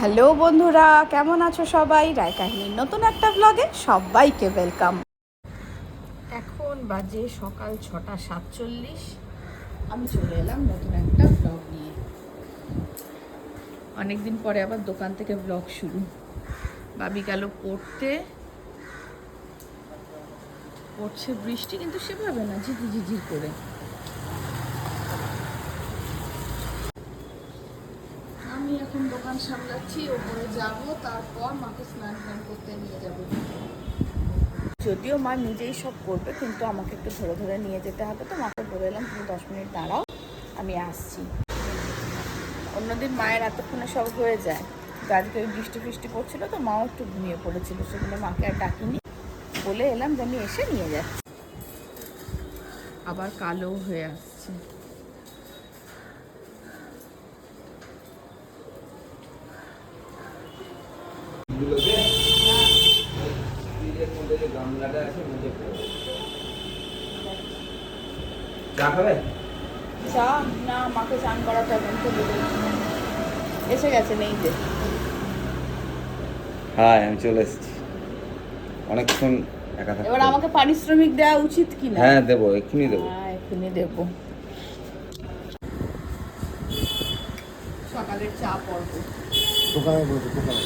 Hello বন্ধুরা কেমন আছো সবাই? রায় কাহিনীর নতুন একটা ব্লগে সবাইকে ওয়েলকাম এখন বাজে সকাল ছটা সাতচল্লিশ। আমি চলে এলাম নতুন একটা ব্লগ নিয়ে। অনেকদিন পরে আবার দোকান থেকে ব্লগ শুরু। বাবি গেল পড়তে। পড়ছে বৃষ্টি কিন্তু সেভাবে না ঝিঝি ঝিঝির করে আমি এখন দোকান সামলাচ্ছি, ওপরে যাব, তারপর মাকে স্নান টান করতে নিয়ে যাব। যদিও মা নিজেই সব করবে, কিন্তু আমাকে একটু ধরে ধরে নিয়ে যেতে হবে তো। মাকে বলে এলাম, তুমি দশ মিনিট দাঁড়াও, আমি আসছি। অন্যদিন মায়ের এতক্ষণে সব হয়ে যায়। তো আজকে ওই বৃষ্টি ফৃষ্টি পড়ছিল তো, মাও একটু ঘুমিয়ে পড়েছিল সেগুলো মাকে আর ডাকিনি। বলে এলাম যে আমি এসে নিয়ে যাচ্ছি। আবার কালো হয়ে আসছে। চা খাবে? চা? না মাকে চান করাতে হবে এসে গেছে নেই যে। হ্যাঁ আমি চলে এসেছি। অনেকক্ষণ একা থাকতে এবার আমাকে পারিশ্রমিক দেওয়া উচিত কি না হ্যাঁ দেবো এক্ষুনি দেবো। হ্যাঁ এক্ষুনি দেবো। সকালের চা পর্ব। দোকানে বলছি দোকানে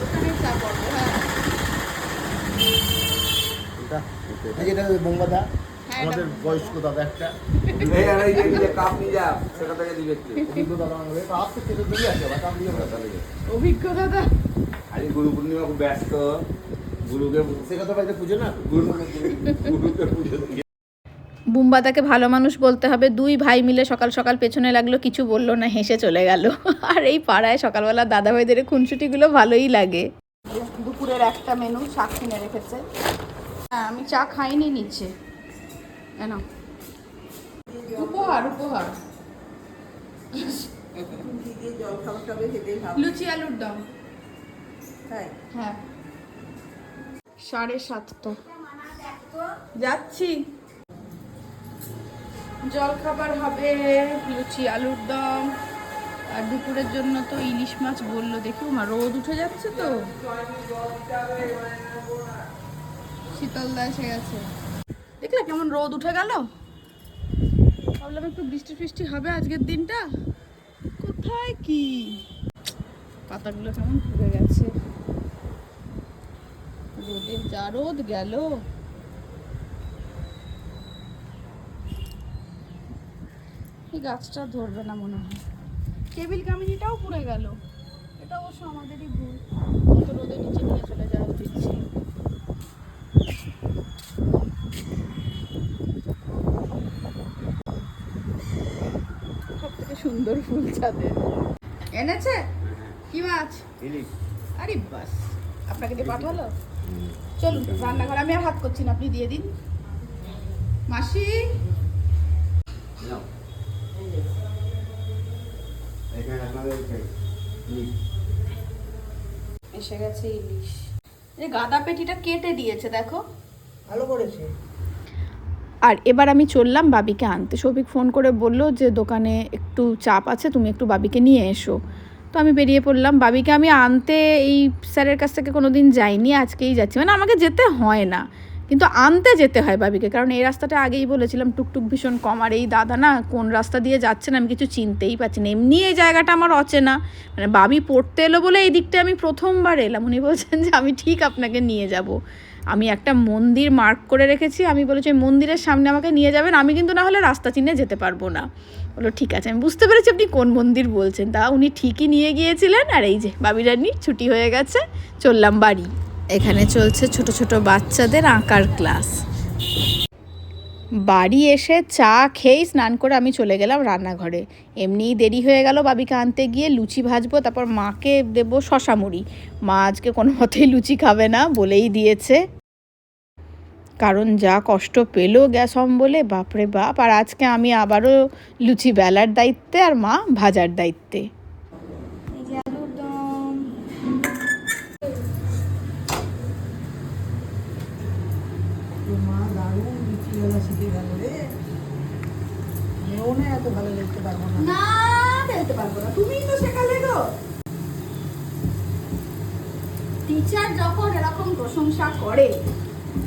দোকানের চা পর্ব হ্যাঁ। এটা? বোম্বাদা হ্যাঁ, আমাদের বয়স্ক দাদা একটা। কাপ নিয়ে যা সেটা থেকে দিবে অভিজ্ঞ দাদা আমাদের। তো খেতে বেরিয়ে আসে বা কাম দিয়ে অভিজ্ঞ দাদা। আজ গুরু পূর্ণিমা খুব ব্যস্ত। গুরুকে সে কথা বাড়িতে পুজো না? গুরু গুরুকে পুজো বুম্বাদাকে ভালো মানুষ বলতে হবে। দুই ভাই মিলে সকাল সকাল পেছনে লাগল কিছু বলল না হেসে চলে গেল। আর এই পাড়ায় সকালবেলা দাদা ভাইদের খুনসুটিগুলো ভালোই লাগে। দুপুরের একটা মেনু শাক কিনে রেখেছে। হ্যাঁ আমি চা খাইনি নিচে। কেন উপহার উপহার। লুচি আলুর দম। হ্যাঁ। সাড়ে সাতটা। যাচ্ছি। জল খাবার হবে লুচি আলুর দম। আর দুপুরের জন্য তো ইলিশ মাছ বলল দেখি মা রোদ উঠে যাচ্ছে তো? শীতলদা এসে গেছে। দেখলে কেমন রোদ উঠে গেল? ভাবলাম একটু বৃষ্টি ফৃষ্টি হবে আজকের দিনটা। কোথায় কি? পাতাগুলো কেমন পুড়ে গেছে। রোদের যা রোদ গেল। এই গাছটা ধরবে না মনে হয়। টেবিল কামিনিটাও পুড়ে গেল। এটা অবশ্য আমাদেরই ভুল। রোদের নিচে নিয়ে চলে যাওয়া উচিত ছিল। সব থেকে সুন্দর ফুল ছাদে এনেছে? কি মাছ? আরে বাস। আপনাকে দিয়ে পাঠালো? চলুন রান্নাঘর আমি আর হাত করছি না আপনি দিয়ে দিন। মাসি? এসে গেছে ইলিশ। এই গাদা পেটিটা কেটে দিয়েছে দেখো। আর এবার আমি চললাম বাবিকে আনতে। সৌভিক ফোন করে বলল যে, দোকানে একটু চাপ আছে, তুমি একটু বাবিকে নিয়ে এসো। তো আমি বেরিয়ে পড়লাম। বাবিকে আমি আনতে এই স্যারের কাছ থেকে কোনো দিন যাইনি, আজকেই যাচ্ছি। মানে আমাকে যেতে হয় না, কিন্তু আনতে যেতে হয় বাবিকে। কারণ এই রাস্তাটা আগেই বলেছিলাম, টুকটুক ভীষণ কম। আর এই দাদা না কোন রাস্তা দিয়ে যাচ্ছেন আমি কিছু চিনতেই পারছি না। এমনি এই জায়গাটা আমার অচেনা। মানে বাবি পড়তে এলো বলে এই দিকটা আমি প্রথমবার এলাম। উনি বলছেন যে, আমি ঠিক আপনাকে নিয়ে যাব। আমি একটা মন্দির মার্ক করে রেখেছি, আমি বলেছি মন্দিরের সামনে আমাকে নিয়ে যাবেন, আমি কিন্তু না হলে রাস্তা চিনে যেতে পারব না। বলল, ঠিক আছে, আমি বুঝতে পেরেছি আপনি কোন মন্দির বলছেন। তা উনি ঠিকই নিয়ে গিয়েছিলেন, আর এই যে বাবি রানী, ছুটি হয়ে গেছে, চললাম বাড়ি। এখানে চলছে ছোট ছোট বাচ্চাদের আঁকার ক্লাস বাড়ি এসে চা খেয়েই স্নান করে আমি চলে গেলাম রান্নাঘরে। এমনিই দেরি হয়ে গেল বাবিকে আনতে গিয়ে, লুচি ভাজবো, তারপর মাকে দেবো শশা মুড়ি। মা আজকে কোনো মতেই লুচি খাবে না বলেই দিয়েছে। কারণ যা কষ্ট পেল গ্যাস অম্বলে, বাপরে বাপ, আর আজকে আমি আবারও লুচি বেলার দায়িত্বে আর মা ভাজার দায়িত্বে। পারব না। না দেখাতে পারব না। তুমিই তো শেখালে গো। টিচার যখন এরকম প্রশংসা করে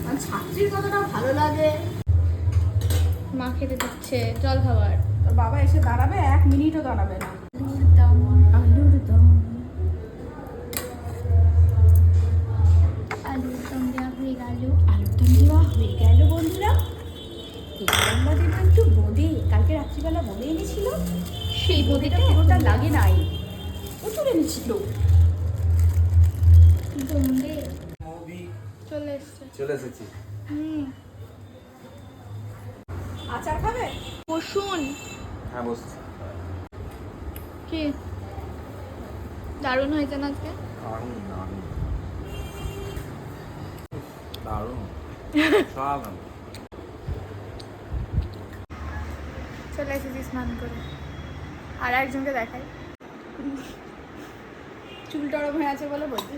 মানে ছাত্রীর কতটা ভালো লাগে? মা খেতে দিচ্ছে জল খাবার। তোর বাবা এসে দাঁড়াবে এক মিনিটও দাঁড়াবে না। রাত্রিবেলা বোঁদে এনেছিল? সেই বোঁদেটা পুরোটা লাগে নাই। প্রচুর এনেছিল। চলে এসছে। চলে এসেছি। হুম। আচার খাবে? বসুন। হ্যাঁ বসছি। কি? দারুণ হয়েছে না আজকে? দারুণ দারুণ। দারুণ সব চলে এসেছি স্নান করে। আর একজনকে দেখাই। চুল টরম হয়ে আছে বলে বলছি।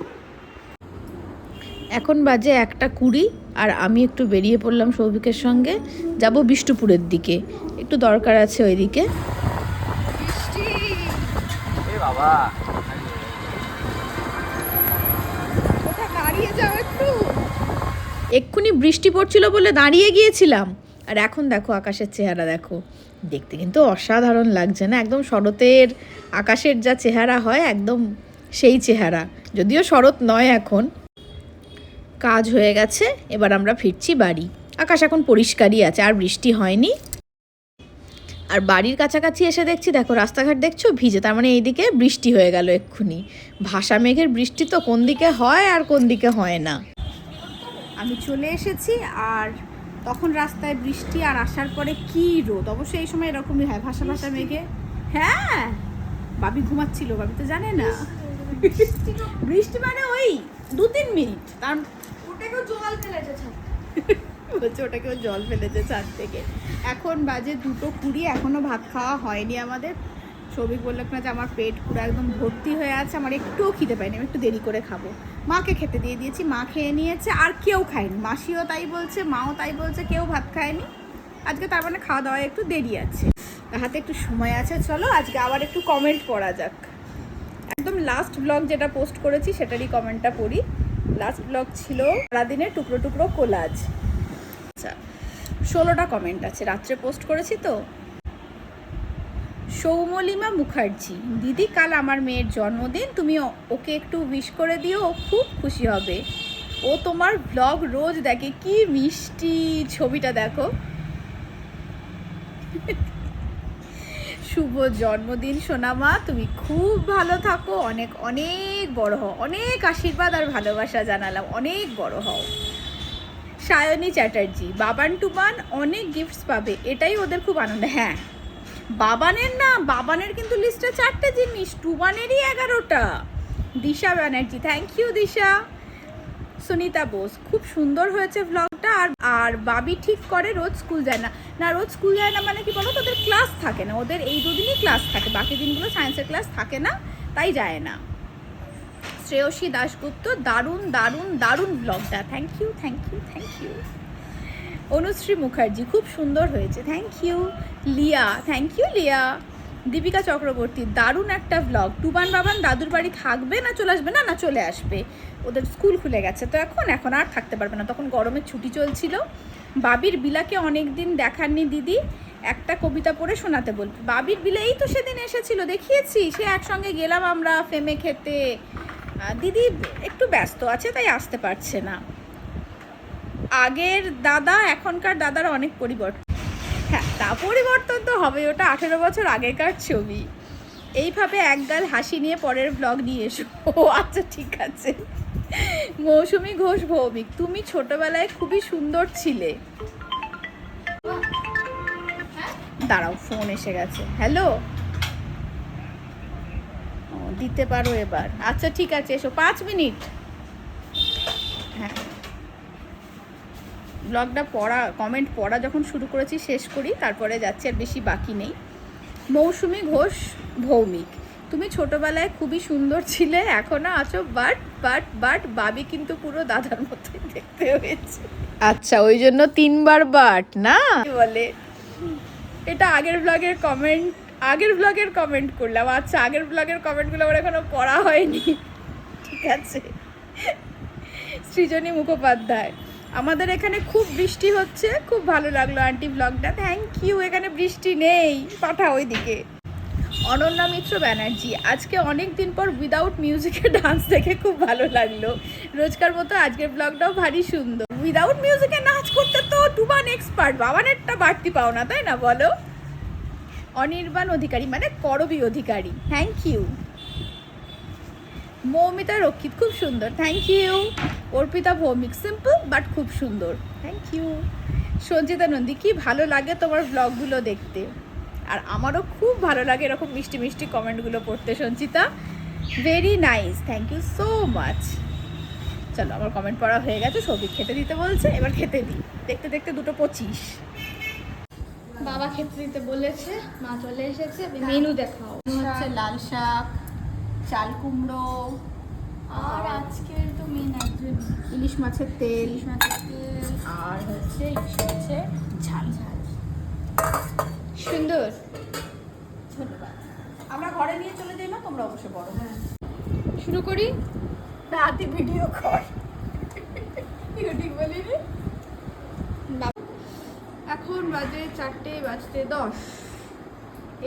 এখন বাজে একটা কুড়ি আর আমি একটু বেরিয়ে পড়লাম সৌভিকের সঙ্গে। যাব বিষ্ণুপুরের দিকে। একটু দরকার আছে ওইদিকে। বাবা একটু? এক্ষুনি বৃষ্টি পড়ছিল বলে দাঁড়িয়ে গিয়েছিলাম। আর এখন দেখো আকাশের চেহারা দেখো। দেখতে কিন্তু অসাধারণ লাগছে না? একদম শরতের আকাশের যা চেহারা হয়, একদম সেই চেহারা। যদিও শরৎ নয় এখন। কাজ হয়ে গেছে, এবার আমরা ফিরছি বাড়ি। আকাশ এখন পরিষ্কারই আছে, আর বৃষ্টি হয়নি। আর বাড়ির কাছাকাছি এসে দেখছি, দেখো রাস্তাঘাট দেখছ? ভিজে, তার মানে এইদিকে বৃষ্টি হয়ে গেল এক্ষুনি। ভাষা মেঘের বৃষ্টি তো কোন দিকে হয় আর কোন দিকে হয় না। আমি চলে এসেছি, আর তখন রাস্তায় বৃষ্টি আর আসার পরে কি রোদ? অবশ্যই এই সময় এরকমই হয় ভাষা ভাষা মেঘে। হ্যাঁ বাবি ঘুমাচ্ছিল বাবি তো জানে না। বৃষ্টি মানে ওই দু তিন মিনিট। তার ওটাকেও জল ফেলেছে ছাদ বলছে ওটাকেও জল ফেলেছে ছাদ থেকে। এখন বাজে দুটো কুড়ি এখনও ভাত খাওয়া হয়নি আমাদের। সৌভিক বলল না যে আমার পেট পুরো একদম ভর্তি হয়ে আছে, আমার একটুও খিদে পাইনি আমি একটু দেরি করে খাব। মাকে খেতে দিয়ে দিয়েছি, মা খেয়ে নিয়েছে, আর কেউ খায়নি। মাসিও তাই বলছে, মাও তাই বলছে, কেউ ভাত খায়নি। আজকে তার মানে খাওয়া দাওয়া একটু দেরি আছে। হাতে একটু সময় আছে, চলো আজকে আবার একটু কমেন্ট পড়া যাক। একদম লাস্ট ব্লগ যেটা পোস্ট করেছি, সেটারই কমেন্টটা পড়ি। লাস্ট ব্লগ ছিল সারাদিনের টুকরো টুকরো কোলাজ। আচ্ছা ষোলোটা কমেন্ট আছে। রাত্রে পোস্ট করেছি তো? সৌমলিমা মুখার্জি, দিদি, কাল আমার মেয়ের জন্মদিন, তুমি ওকে একটু উইশ করে দিও, ও খুব খুশি হবে। ও তোমার ব্লগ রোজ দেখে, কি মিষ্টি ছবিটা দেখো। শুভ জন্মদিন সোনামা তুমি খুব ভালো থাকো, অনেক অনেক বড় হও, অনেক আশীর্বাদ আর ভালোবাসা জানালাম, অনেক বড় হও। সায়নী চ্যাটার্জি, বাবান টুবান অনেক গিফটস পাবে, এটাই ওদের খুব আনন্দ। হ্যাঁ বাবানের না, বাবানের কিন্তু লিস্টে চারটে জিনিস, টুবানেরই এগারোটা। Disha Banerjee thank you Disha. Sunita Bose, খুব সুন্দর হয়েছে ভ্লগটা আর আর বাবি ঠিক করে রোজ স্কুল যায় না। না, রোজ স্কুল যায় না মানে কি বলো তো ওদের ক্লাস থাকে না, ওদের এই দুদিনই ক্লাস থাকে, বাকি দিনগুলো সায়েন্সের ক্লাস থাকে না, তাই যায় না। শ্রেয়সী দাশগুপ্ত, দারুণ দারুণ দারুণ ব্লগটা thank you thank you thank you Anushree Mukherjee, খুব সুন্দর হয়েছে। Thank you Liya. Thank you Liya. Deepika Chakraborty, দারুণ একটা ব্লগ টুবান বাবান, দাদুর বাড়ি থাকবে না চলে আসবে? না না, চলে আসবে। ওদের স্কুল খুলে গেছে। তো এখন এখন আর থাকতে পারবে না। তখন গরমের ছুটি চলছিল। বাবির বিলাকে অনেক দিন দেখাননি দিদি। একটা কবিতা পড়ে শোনাতে বলবে বাবির বিলে এই তো সেদিন এসেছিল, দেখিয়েছি। সে একসঙ্গে গেলাম আমরা ফেমে খেতে। দিদি একটু ব্যস্ত আছে, তাই আসতে পারছে না। আগের দাদা, এখনকার দাদার অনেক পরিবর্তন। হ্যাঁ তা পরিবর্তন তো হবে, ওটা আঠেরো বছর আগেকার ছবি। এইভাবে একগাল হাসি নিয়ে পরের ব্লগ নিয়ে এসো। ও আচ্ছা ঠিক আছে। মৌসুমি ঘোষ ভৌমিক, তুমি ছোটবেলায় খুবই সুন্দর ছিলে। দাঁড়াও ফোন এসে গেছে। হ্যালো দিতে পারো এবার। আচ্ছা ঠিক আছে, এসো। পাঁচ মিনিট। ব্লগটা পড়া কমেন্ট পড়া যখন শুরু করেছি শেষ করি তারপরে যাচ্ছে আর বেশি বাকি নেই। মৌসুমি ঘোষ ভৌমিক। তুমি ছোটবেলায় খুবই সুন্দর ছিলে এখনও আছো বাট বাট বাট বাবি কিন্তু পুরো দাদার মতোই দেখতে হয়েছে। আচ্ছা ওই জন্য তিনবার বাট না? বলে? এটা আগের ব্লগের কমেন্ট আগের ব্লগের কমেন্ট করলাম। আচ্ছা আগের ব্লগের কমেন্টগুলো আমার এখনও পড়া হয়নি। ঠিক আছে। সৃজনী মুখোপাধ্যায়। আমাদের এখানে খুব বৃষ্টি হচ্ছে। খুব ভালো লাগল আন্টি ব্লগটা থ্যাংক ইউ এখানে বৃষ্টি নেই। পাঠাও ওইদিকে। অনন্যা মিত্র ব্যানার্জি, আজকে অনেক দিন পর উইদাউট মিউজিকে ডান্স দেখে খুব ভালো লাগল। রোজকার মতো আজকের ব্লগটাও ভারী সুন্দর। উইদাউট মিউজিকে নাচ করতে তো টুবান এক্সপার্ট বাবানেরটা বাড়তি পাও না, তাই না বলো? অনির্বাণ অধিকারী মানে করবি অধিকারী। থ্যাংক ইউ মৌমিতা রক্ষিত, খুব সুন্দর। Thank you Arpita Bhowmick simple but খুব সুন্দর। থ্যাংক ইউ সঞ্জিতা নন্দী কি ভালো লাগে তোমার ব্লগগুলো দেখতে? আর আমারও খুব ভালো লাগে এরকম মিষ্টি মিষ্টি কমেন্টগুলো পড়তে Sanchita very nice thank you so much চলো আমার কমেন্ট পড়া হয়ে গেছে সৌভিক খেতে দিতে বলছে এবার খেতে দিই দেখতে দেখতে দুটো পঁচিশ। বাবা খেতে দিতে বলেছে মা চলে এসেছে মেনু দেখাও। হচ্ছে লাল শাক চাল কুমড়ো আর আজকের তো মেন একজন ইলিশ মাছের তেল। ইলিশ মাছের তেল আর হচ্ছে ইলিশ মাছের ঝাল। ঝাল সুন্দর। ধন্যবাদ। আমরা ঘরে নিয়ে চলে যাই না তোমরা অবশ্য বড়। হ্যাঁ। শুরু করি? রাতে ভিডিও কর। ইউটিউব বলিনি? এখন বাজে চারটে বাজতে দশ।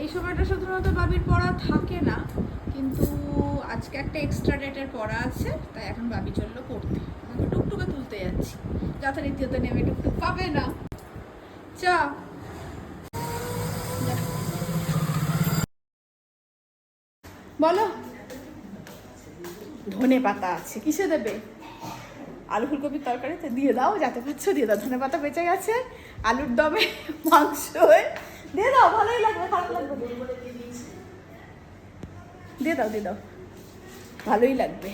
এই সময়টা সাধারণত বাবির পড়া থাকে না, কিন্তু আজকে একটা এক্সট্রা ডেটের পড়া আছে, তাই এখন বাবি চলল পড়তে। আমাকে টুকটুকে তুলতে যাচ্ছি। যথারীতিতে নেমে টুকটুক পাবে না। চা। বলো। ধনে পাতা আছে, কিসে দেবে? আলু ফুলকপির তরকারিতে? দিয়ে দাও যাতে পাচ্ছ, দিয়ে দাও। ধনে পাতা বেঁচে গেছে। আলুর দমে মাংস দিয়ে দাও, ভালোই লাগবে, খারাপ লাগবে দিয়ে দাও দিয়ে দাও। ভালোই লাগবে।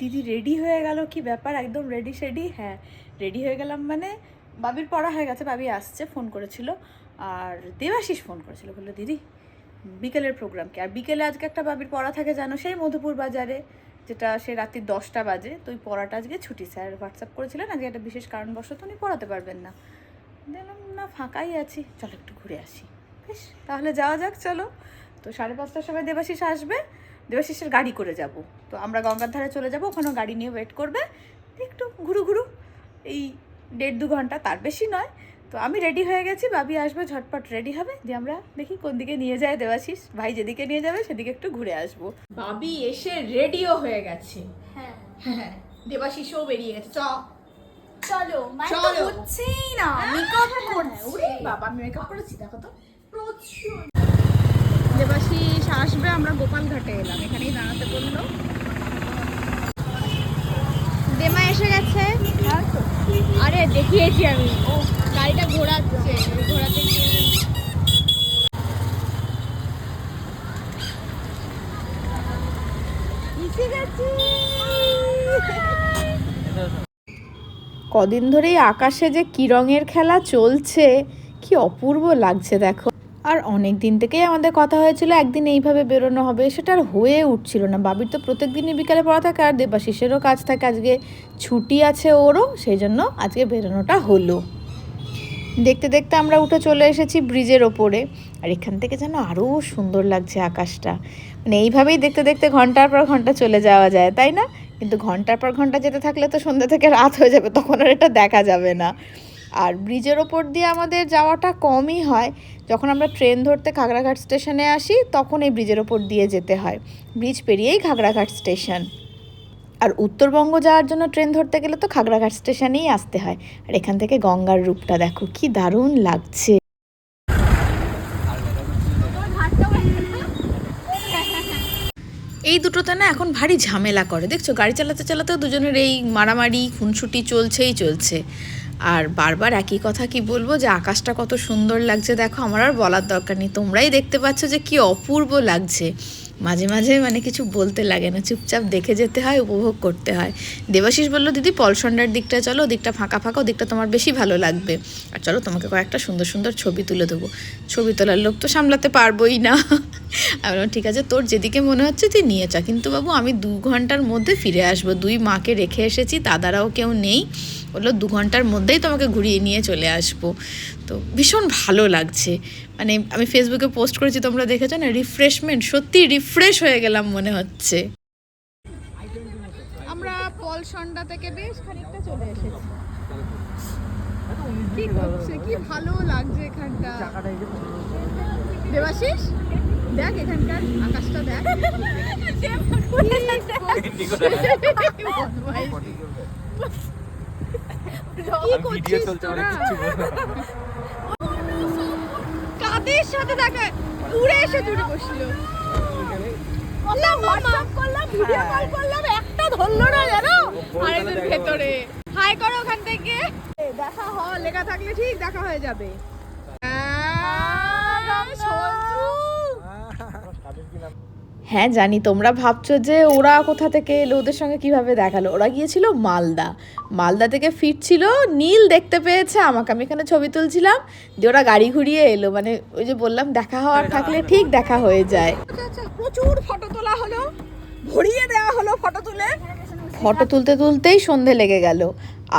দিদি রেডি হয়ে গেল কি ব্যাপার? একদম রেডি সেডি? হ্যাঁ রেডি হয়ে গেলাম মানে বাবির পড়া হয়ে গেছে, বাবি আসছে ফোন করেছিল। আর দেবাশিস ফোন করেছিল, বলল, দিদি, বিকেলের প্রোগ্রাম কি? আর বিকেলে আজকে একটা বাবির পড়া থাকে, জানো? সেই মধুপুর বাজারে, যেটা সে রাত্রি দশটা বাজে। তো ওই পড়াটা আজকে ছুটি, স্যার হোয়াটসঅ্যাপ করেছিলেন, আজকে একটা বিশেষ কারণবশত উনি পড়াতে পারবেন না। দেখলাম না ফাঁকাই আছি। চলো একটু ঘুরে আসি। বেশ তাহলে যাওয়া যাক চলো। তো সাড়ে পাঁচটার সময় দেবাশিস আসবে। দেবাশিসের গাড়ি করে যাব। তো আমরা গঙ্গার ধারে চলে যাব ওখানেও গাড়ি নিয়ে ওয়েট করবে। একটু ঘুরু ঘুরু। এই দেড় দু ঘণ্টা তার বেশি নয়। তো আমি রেডি হয়ে গেছি বাবি আসবে ঝটপট রেডি হবে। যে আমরা দেখি কোন দিকে নিয়ে যায় দেবাশিস। ভাই যেদিকে নিয়ে যাবে সেদিকে একটু ঘুরে আসব। বাবি এসে রেডিও হয়ে গেছে। হ্যাঁ। হ্যাঁ দেবাশিসও বেরিয়ে গেছে। চ। চলো মানে চলো। হচ্ছেই না। মেকআপ করছি। ওরে বাবা মেকআপ করেছি দেখো তো। প্রচুর। দেবাশিস আসবে আমরা গোপাল ঘাটে এলাম এখানেই দাঁড়াতে বলল। দেমা এসে গেছে। আরে দেখিয়েছি আমি। ও গাড়িটা ঘোরাচ্ছে ঘোরাতে গিয়ে। গেছি। কদিন ধরেই আকাশে যে কি রঙের খেলা চলছে, কি অপূর্ব লাগছে দেখো। আর অনেক দিন থেকেই আমাদের কথা হয়েছিল, একদিন এইভাবে বেরোনো হবে, সেটা আর হয়ে উঠছিল না। বাবির তো প্রত্যেক দিনই বিকালে পড়া থাকে আর দেবাশিসেরও কাজ থাকে। আজকে ছুটি আছে ওরও, সেই জন্য আজকে বেরোনোটা হলো। দেখতে দেখতে আমরা উঠে চলে এসেছি ব্রিজের ওপরে। আর এখান থেকে যেন আরও সুন্দর লাগছে আকাশটা। মানে এইভাবেই দেখতে দেখতে ঘণ্টার পর ঘণ্টা চলে যাওয়া যায়, তাই না? কিন্তু ঘণ্টার পর ঘণ্টা যেতে থাকলে তো সন্ধ্যা থেকে রাত হয়ে যাবে, তখন আর এটা দেখা যাবে না। আর ব্রিজের ওপর দিয়ে আমাদের যাওয়াটা কমই হয়। যখন আমরা ট্রেন ধরতে খাগড়াঘাট স্টেশনে আসি, তখন এই ব্রিজের ওপর দিয়ে যেতে হয়। ব্রিজ পেরিয়েই খাগড়াঘাট স্টেশন আর উত্তরবঙ্গ যাওয়ার জন্য ট্রেন ধরতে গেলে তো খাগড়াঘাট স্টেশনেই আসতে হয়। আর এখান থেকে গঙ্গার রূপটা দেখো, কি দারুণ লাগছে এই দুটোতে না এখন ভারী ঝামেলা করে। দেখছ, গাড়ি চালাতে চালাতেও দুজনের এই মারামারি, খুনসুটি চলছেই চলছে। আর বারবার একই কথা কি বলব, যে আকাশটা কত সুন্দর লাগছে, দেখো, আমার আর বলার দরকার নেই। তোমরাই দেখতে পাচ্ছ যে কি অপূর্ব লাগছে। মাঝে মাঝে মানে কিছু বলতে লাগে না চুপচাপ দেখে যেতে হয় উপভোগ করতে হয়। দেবাশিস বলল দিদি পলসন্ডার দিকটা চলো দিকটা ফাঁকা ফাঁকা ওদিকটা তোমার বেশি ভালো লাগবে। আর চলো তোমাকে কয়েকটা সুন্দর সুন্দর ছবি তুলে দেবো। ছবি তোলার লোক তো সামলাতে পারবোই না। বললাম, ঠিক আছে তোর যেদিকে মনে হচ্ছে তুই নিয়ে চা কিন্তু বাবু আমি দু ঘণ্টার মধ্যে ফিরে আসব। দুই মাকে রেখে এসেছি দাদারাও কেউ নেই। বলল দু ঘণ্টার মধ্যেই তোমাকে ঘুরিয়ে নিয়ে চলে আসব। তো ভীষণ ভালো লাগছে। মানে আমি ফেসবুকে পোস্ট করেছি তোমরা দেখেছ না? রিফ্রেশমেন্ট সত্যি রিফ্রেশ হয়ে গেলাম মনে হচ্ছে। আমরা পল সন্ধ্যা থেকে বেশ খানিকটা চলে এসেছি। কি করছে? কি ভালো লাগছে এখানটা? দেবাশিস দেখ এখানকার আকাশটা দেখ। কি করছিস তোরা? কাদের সাথে দেখা উড়ে এসে জুড়ে বসল। করলাম হোয়াটসঅ্যাপ করলাম ভিডিও কল করলাম একটা ধরলো না জানো আরেকজন ভেতরে। হাই করো ওখান থেকে। দেখা হ লেখা থাকলে ঠিক দেখা হয়ে যাবে। হ্যাঁ জানি। তোমরা ভাবছ যে ওরা কোথা থেকে এলো? ওদের সঙ্গে কীভাবে দেখাল? ওরা গিয়েছিল মালদা। মালদা থেকে ফিরছিল নীল দেখতে পেয়েছে আমাকে। আমি এখানে ছবি তুলছিলাম দিয়ে ওরা গাড়ি ঘুরিয়ে এলো। মানে ওই যে বললাম দেখা হওয়ার থাকলে ঠিক দেখা হয়ে যায়। প্রচুর ফটো তোলা হলো ভরিয়ে দেওয়া হলো ফটো তুলে। ফটো তুলতে তুলতেই সন্ধে লেগে গেল।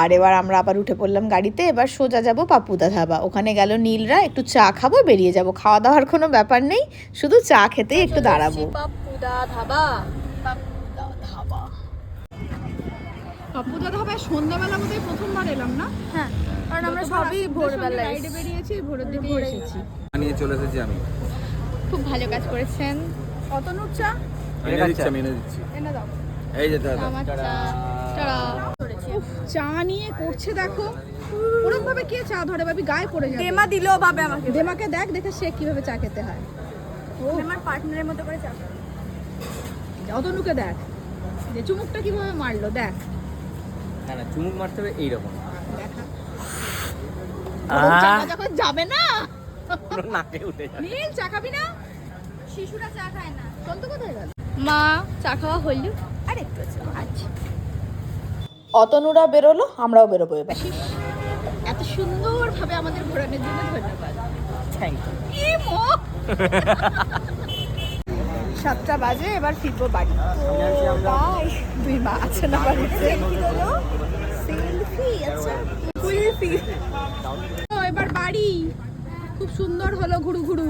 আর এবার আমরা আবার উঠে পড়লাম গাড়িতে এবার সোজা যাব পাপুদা ধাবা। ওখানে গেল নীলরা একটু চা খাব বেরিয়ে যাব। খাওয়া দাওয়ার কোনো ব্যাপার নেই শুধু চা খেতেই একটু দাঁড়াবো। ধাবা। পাপুদা ধাবায় সন্ধ্যাবেলা বোধহয় প্রথমবার এলাম না? হ্যাঁ কারণ আমরা সবই রাইডে বেরিয়েছি ভোরের দিকে এসেছি। নিয়ে চলে এসেছি আমি। খুব ভালো কাজ করেছেন। অতনুর চা? এনে দিচ্ছি এনে দিচ্ছি এনে দাও। এই যে দাদা। চা টাড়া। উফ, চা নিয়ে করছে দেখো। ওরকম ভাবে কে চা ধরে ভাবি? গায়ে পড়ে যাবে। দেমা দিলেও ভাবে আমাকে। দেমাকে দেখ দেখে সে কীভাবে চা খেতে হয়। আমার পার্টনারের মতো করে চা অতনুকে দেখ। যে চুমুকটা কীভাবে মারলো দেখ। না না চুমুক মারতে হবে এইরকম। দেখা। যখন যাবে না। নাকে উঠে যাবে। নীল চা খাবি না? শিশুরা চা খায় না। সন্ত কোথায় গেল? মা চা খাওয়া হইল আর একটু আছে আচ্ছা। অতনুরা বেরোলো আমরাও বেরোবো এবার। এত সুন্দর ভাবে আমাদের ঘোরানোর জন্য ধন্যবাদ। সাতটা বাজে এবার ফিরবো বাড়ি। বাই দুই মা আছে না বাড়িতে। সেলফি আচ্ছা। এবার বাড়ি। খুব সুন্দর হলো ঘুরু ঘুরু।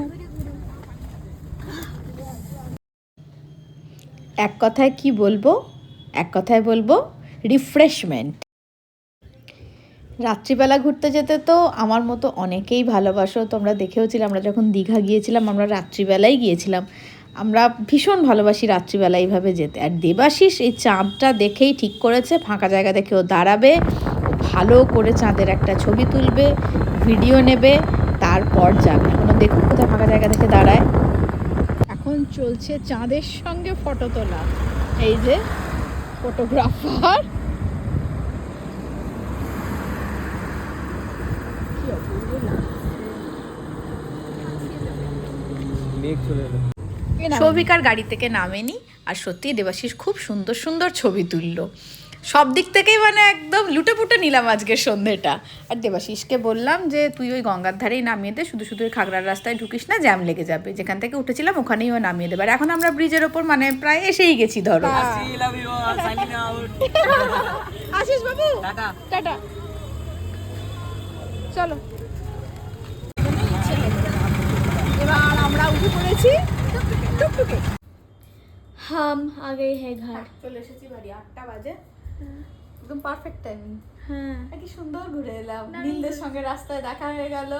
এক কথায় কি বলব? এক কথায় বলব রিফ্রেশমেন্ট রাত্রিবেলা ঘুরতে যেতে তো আমার মতো অনেকেই ভালোবাসো। তোমরা দেখেওছিলে, আমরা যখন দীঘা গিয়েছিলাম, আমরা রাত্রিবেলাই গিয়েছিলাম। আমরা ভীষণ ভালোবাসি রাত্রিবেলা এইভাবে যেতে। আর দেবাশিস এই চাঁদটা দেখেই ঠিক করেছে, ফাঁকা জায়গা দেখে ও দাঁড়াবে ভালো করে চাঁদের একটা ছবি তুলবে ভিডিও নেবে, তারপর যাবে। এখনও দেখুন কোথায় ফাঁকা জায়গা দেখে দাঁড়ায়। এখন চলছে চাঁদের সঙ্গে ফটো তোলা। এই যে ফটোগ্রাফার কি অপূর্ব লাগছে। মেঘ চলে এলো সৌভিকার গাড়ি থেকে নামেনি আর সত্যি দেবাশিস খুব সুন্দর সুন্দর ছবি তুললো। সব দিক থেকেই মানে একদম লুটে পুটে নিলাম আজকের সন্ধেটা। আর দেবাশিসকে বললাম যে তুই ওই গঙ্গার ধারেই নামিয়ে দে শুধু শুধু ওই খাগড়ার রাস্তায় ঢুকিস না জ্যাম লেগে যাবে। যেখান থেকে উঠেছিলাম ওখানেই ও নামিয়ে দেবে। আর এখন আমরা ব্রিজের ওপর মানে প্রায় এসেই গেছি ধরো। আশিস বাবু? টাটা। চলো এবার আমরা উঠে পড়েছি টুকটুকে। হাম আগে হে ঘর। চলে এসেছি বাড়ি আটটা বাজে। একদম পারফেক্ট টাইমিং হ্যাঁ। কি সুন্দর ঘুরে এলাম। নীলদের সঙ্গে রাস্তায় দেখা হয়ে গেল।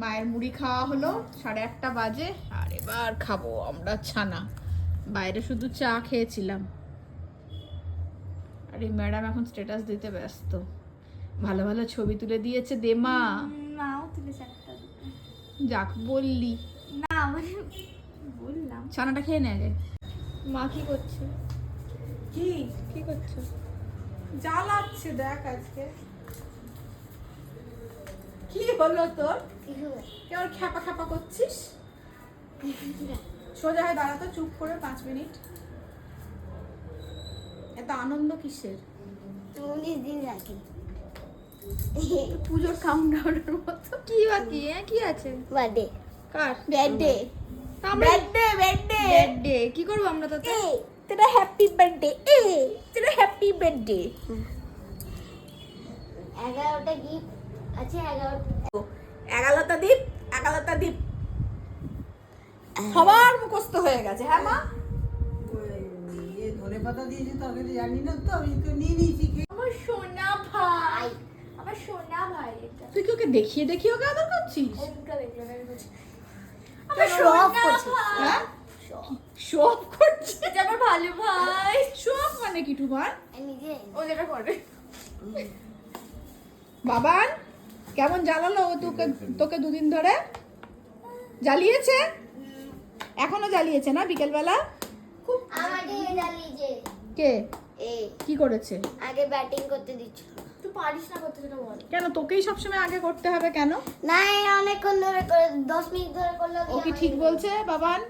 মায়ের মুড়ি খাওয়া হলো সাড়ে আটটা বাজে আর এবার খাব আমরা ছানা। বাইরে শুধু চা খেয়েছিলাম। আর এই ম্যাডাম এখন স্ট্যাটাস দিতে ব্যস্ত। ভালো ভালো ছবি তুলে দিয়েছে দেমা তুলেছে যাক বললি। না মানে বললাম। ছানাটা খেয়ে নে আগে। মা কি করছে? কি? কি করছ? জ্বালাচ্ছে দেখ আজকে। কি হলো তোর? কেউ খ্যাপা খ্যাপা করছিস? সোজা হয়ে দাঁড়াতো চুপ করে পাঁচ মিনিট। এত আনন্দ কিসের? উনিশ দিন রাখি। পুজোর কাউন্টারের মতো। কি বাকি? হ্যাঁ কি আছে? বার্থডে কার? বার্থডে বার্থডে বার্থডে বার্থডে কি করব আমরা তাতে? তেরা হ্যাপি বার্থডে এ তেরা হ্যাপি বার্থডে এগারোটা গিফট আছে এগারোটা এগারোটা দ্বীপ এগারোটা দ্বীপ সবার মুখস্থ হয়ে গেছে হ্যাঁ মা? ধরে পাতা দিয়েছে তরকারি জানি না তো আমি তো নিয়ে নিয়েছি আমার সোনা ভাই। আমার সোনা ভাই তুই কি ওকে দেখিয়ে দেখিয়ে ওকে আদর করছিস? শো অফ করছিস হ্যাঁ? শোভ করছে? এটা আমার ভালো ভাই। শোভ মানে কি টুবান নিজে। ও যেটা করে বাবান কেমন জ্বালালো ও তোকে তোকে দুদিন ধরে? জ্বালিয়েছে? এখনও জ্বালিয়েছে না বিকেলবেলা? আমাকে জ্বালিয়েছে। কে? এ। কি করেছে? আগে ব্যাটিং করতে দিচ্ছ পারিস না করতে সেটা বল। কেন? তোকেই সবসময় আগে করতে হবে কেন? না অনেকক্ষণ ধরে করে দশ মিনিট ধরে ঠিক বলছে বাবান?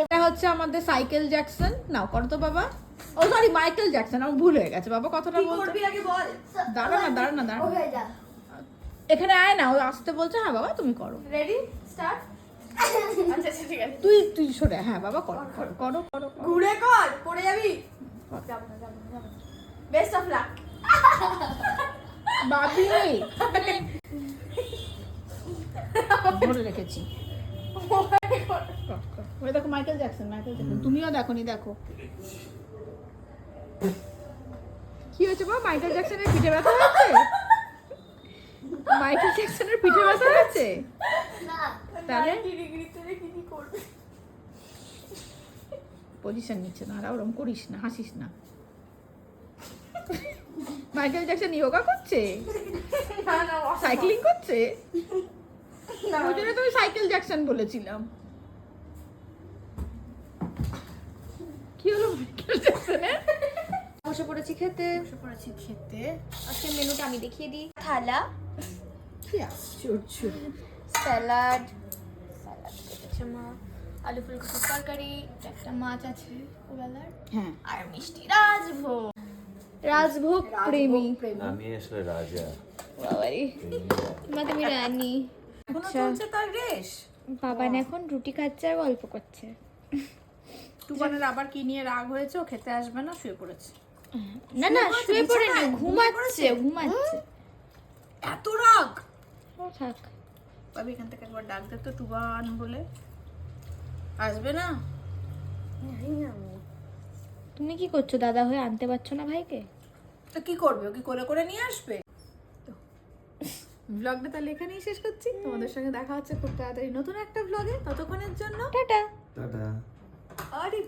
এটা হচ্ছে আমাদের সাইকেল জ্যাকসন। নাও করো তো বাবা। Michael Jackson. ভুল হয়ে গেছে বাবা কথাটা আগে বল। না না এখানে আয় না ও আসতে বলছে হ্যাঁ বাবা তুমি করো। রেডি স্টার্ট আচ্ছা আচ্ছা তুই তুই সরে হ্যাঁ বাবা করো করো করো করো করো। ঘুরে কর পড়ে যাবি। যাব না যাব না বেস্ট অফ লাক বাবি। ধরে রেখেছি। কর, কর। ওই দেখো মাইকেল জ্যাকসন মাইকেল জ্যাকসন তুমিও দেখো নি দেখো। কি হয়েছে বাবা? মাইকেল জ্যাকসনের পিঠে ব্যথা হয়েছে মাইকেল জ্যাকসনের পিঠে ব্যথা হয়েছে তাহলে? ডিগ্রিতে কি কি করবি। পজিশন নিচ্ছে না আর ওরম করিস না হাসিস না। মাইকেল জ্যাকসন ইয়োগা করছে? না না সাইক্লিং করছে? ওই জন্য তুমি সাইকেল জ্যাকসন বলেছিলাম। কি হলো মাইকেল জ্যাকসনের বসে পড়েছি খেতে। বসে পড়েছি খেতে। আজকে মেনুটা আমি দেখিয়ে দিই। থালা কি আশ্চর্য স্যালাড স্যালাড কেটেছে মা। আলু ফুলকপির তরকারি একটা মাছ আছে ওবেলার। হ্যাঁ। আর মিষ্টি রাজভোগ। রাজভোগ প্রেমী। আমি আসলে রাজা। বাবারি। মা তুমি রানী। এখনও আচ্ছা। তার রেশ? বাবান এখন রুটি খাচ্ছে আর গল্প করছে। টুবানের আবার কি নিয়ে রাগ হয়েছে? ও খেতে আসবে না শুয়ে পড়েছে। না না শুয়ে পড়ে বিছানায়? ঘুমাচ্ছে ঘুমাচ্ছে। এত রাগ! থাক। ভাবি এখান থেকে একবার ডাক দে তো টুবান বলে। আসবে না? তুমি কি করছ? দাদা হয়ে আনতে পারছ না ভাইকে? তো কি করবে? ও কি করে করে নিয়ে আসবে? ব্লগটা তাহলে এখানেই শেষ করছি। তোমাদের সঙ্গে দেখা হচ্ছে খুব তাড়াতাড়ি নতুন একটা ব্লগে ততক্ষণের জন্য টাটা। টাটা। আরে